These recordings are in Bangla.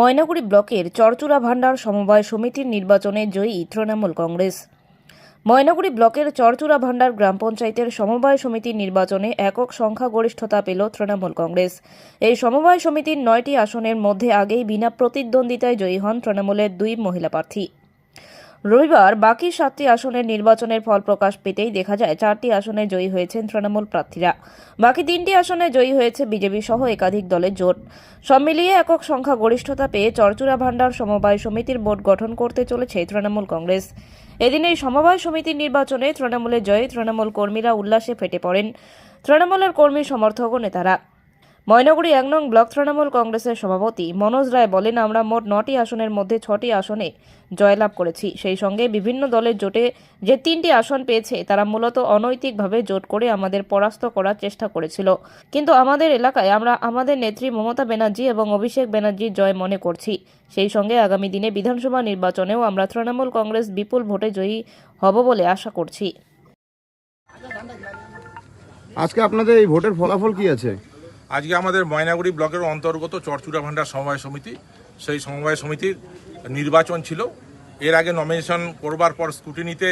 ময়নাগুড়ি ব্লকের চরচুরা ভাণ্ডার সমবায় সমিতির নির্বাচনে জয়ী তৃণমূল কংগ্রেস। ময়নাগুড়ি ব্লকের চরচুরা ভাণ্ডার গ্রাম পঞ্চায়েতের সমবায় সমিতির নির্বাচনে একক সংখ্যাগরিষ্ঠতা পেল তৃণমূল কংগ্রেস। এই সমবায় সমিতির নয়টি আসনের মধ্যে আগেই বিনা প্রতিদ্বন্দ্বিতায় জয়ী হন তৃণমূলের দুই মহিলা প্রার্থী। রবিবার বাকি সাতটি আসনের নির্বাচনের ফল প্রকাশ পেতেই দেখা যায় চারটি আসনে জয়ী হয়েছেন তৃণমূল প্রার্থীরা। বাকি তিনটি আসনে জয়ী হয়েছে বিজেপি সহ একাধিক দলের জোট। সব মিলিয়ে একক সংখ্যা গরিষ্ঠতা পেয়ে চরচুরা ভাণ্ডার সমবায় সমিতির বোর্ড গঠন করতে চলেছে তৃণমূল কংগ্রেস। এদিন এই সমবায় সমিতির নির্বাচনে তৃণমূলের জয়ে তৃণমূল কর্মীরা উল্লাসে ফেটে পড়েন। তৃণমূলের কর্মী সমর্থক নেতারা ময়নাগুড়ি এক নং ব্লক তৃণমূল কংগ্রেসের সভাপতি মনোজ রায় বলেন, আমরা মোট নটি আসনের মধ্যে ছটি আসনে জয়লাভ করেছি। সেই সঙ্গে বিভিন্ন দলের জোটে যে তিনটি আসন পেয়েছে, তারা মূলত অনৈতিকভাবে জোট করে আমাদের পরাস্ত করার চেষ্টা করেছিল। কিন্তু আমাদের এলাকায় আমরা আমাদের নেত্রী মমতা ব্যানার্জি এবং অভিষেক ব্যানার্জির জয় মনে করছি। সেই সঙ্গে আগামী দিনে বিধানসভা নির্বাচনেও আমরা তৃণমূল কংগ্রেস বিপুল ভোটে জয়ী হব বলে আশা করছি। আজকে আপনাদের এই ভোটের ফলাফল কি আছে? আজকে আমাদের ময়নাগুড়ি ব্লকের অন্তর্গত চরচুরা ভান্ডার সমবায় সমিতি, সেই সমবায় সমিতির নির্বাচন ছিল। এর আগে নমিনেশন করবার পর স্কুটিনিতে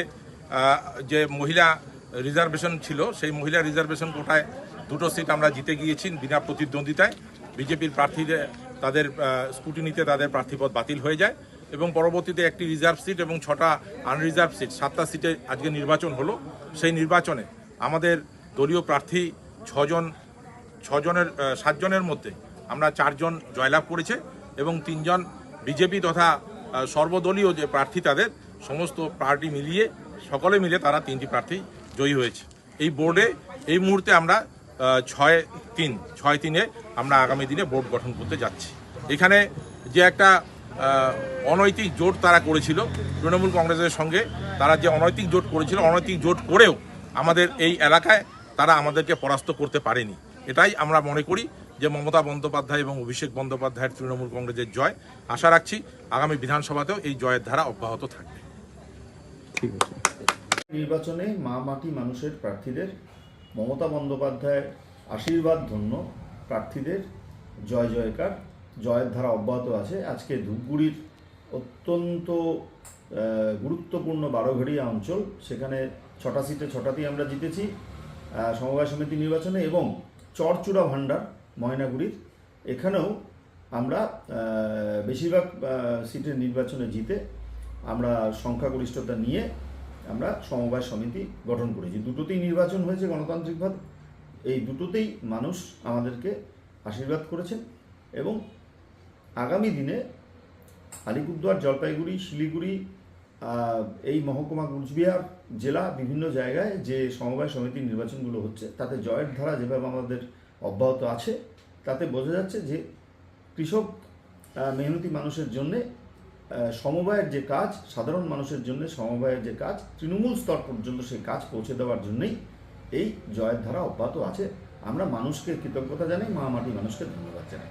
যে মহিলা রিজার্ভেশন ছিল, সেই মহিলা রিজার্ভেশন কোটায় দুটো সিট আমরা জিতে গিয়েছি বিনা প্রতিদ্বন্দ্বিতায়। বিজেপির প্রার্থীদের তাদের স্কুটিনিতে তাদের প্রার্থীপদ বাতিল হয়ে যায় এবং পরবর্তীতে একটি রিজার্ভ সিট এবং ছটা আনরিজার্ভ সিট সাতটা সিটে আজকে নির্বাচন হলো। সেই নির্বাচনে আমাদের দলীয় প্রার্থী ছজন ছজনের সাতজনের মধ্যে আমরা চারজন জয়লাভ করেছে এবং তিনজন বিজেপি তথা সর্বদলীয় যে প্রার্থী তাদের, সমস্ত পার্টি মিলিয়ে, সকলে মিলে তারা তিনটি প্রার্থী জয়ী হয়েছে। এই বোর্ডে, এই মুহূর্তে আমরা ছয় তিন, ছয় তিনে আমরা আগামী দিনে বোর্ড গঠন করতে যাচ্ছি। এখানে যে একটা অনৈতিক জোট তারা করেছিল, তৃণমূল কংগ্রেসের সঙ্গে, তারা যে অনৈতিক জোট করেছিল, অনৈতিক জোট করেও আমাদের এই এলাকায় তারা আমাদেরকে পরাস্ত করতে পারেনি। এটাই আমরা মনে করি যে মমতা বন্দ্যোপাধ্যায় এবং অভিষেক বন্দ্যোপাধ্যায়ের তৃণমূল কংগ্রেসের জয় আশা রাখছি আগামী বিধানসভাতেও এই জয়ের ধারা অব্যাহত থাকবে। ঠিক আছে। নির্বাচনে মা মাটি মানুষের প্রার্থীদের মমতা বন্দ্যোপাধ্যায়ের আশীর্বাদ ধন্য প্রার্থীদের জয় জয়কার জয়ের ধারা অব্যাহত আছে। আজকে ধূপগুড়ির অত্যন্ত গুরুত্বপূর্ণ বারোঘড়িয়া অঞ্চল সেখানে ছটা সিটে ছটাতেই আমরা জিতেছি সমবায় সমিতি নির্বাচনে এবং চরচূড়া ভাণ্ডার, ময়নাগুড়ির। এখানেও আমরা বেশিরভাগ সিটের নির্বাচনে জিতে আমরা সংখ্যাগরিষ্ঠতা নিয়ে আমরা সমবায় সমিতি গঠন করেছি। দুটোতেই নির্বাচন হয়েছে গণতান্ত্রিকভাবে। এই দুটোতেই মানুষ আমাদেরকে আশীর্বাদ করেছেন এবং আগামী দিনে আলিপুরদুয়ার, জলপাইগুড়ি, শিলিগুড়ি এই মহকুমা কুচবিহার জেলা বিভিন্ন জায়গায় যে সমবায় সমিতি নির্বাচনগুলো হচ্ছে, তাতে জয়ের ধারা যেভাবে আমাদের অব্যাহত আছে, তাতে বোঝা যাচ্ছে যে কৃষক মেহনতি মানুষের জন্যে সমবায়ের যে কাজ, সাধারণ মানুষের জন্য সমবায়ের যে কাজ, তৃণমূল স্তর পর্যন্ত সেই কাজ পৌঁছে দেওয়ার জন্যই এই জয়ের ধারা অব্যাহত আছে। আমরা মানুষকে কৃতজ্ঞতা জানাই, মা মাটি মানুষকে ধন্যবাদ জানাই।